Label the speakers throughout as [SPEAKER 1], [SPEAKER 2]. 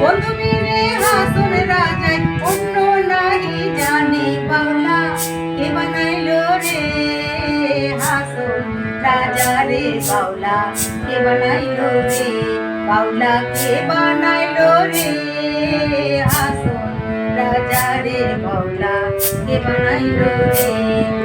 [SPEAKER 1] বন্ধু বিনে হাসুন রাজা অন্য নাহি জানি বাউলা কে বানাইলো রে হাসুন রাজা রে বাউলা কে বানাইলো রে বাউলা কে বানাইলো রে হাসুন রাজা রে বাউলা কে বানাইলো রে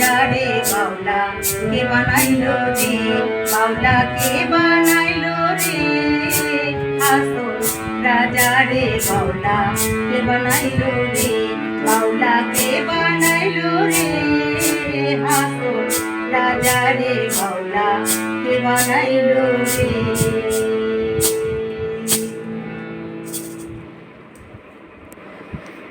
[SPEAKER 1] রাজা রে বাউলা কে বানাইলো রে? বাউলা কে বানাইলো রে? হাসন রাজা রে বাউলা কে বানাইলো রে? বাউলা কে বানাইলো রে? হাসন রাজা রে কে বানাইলো রে?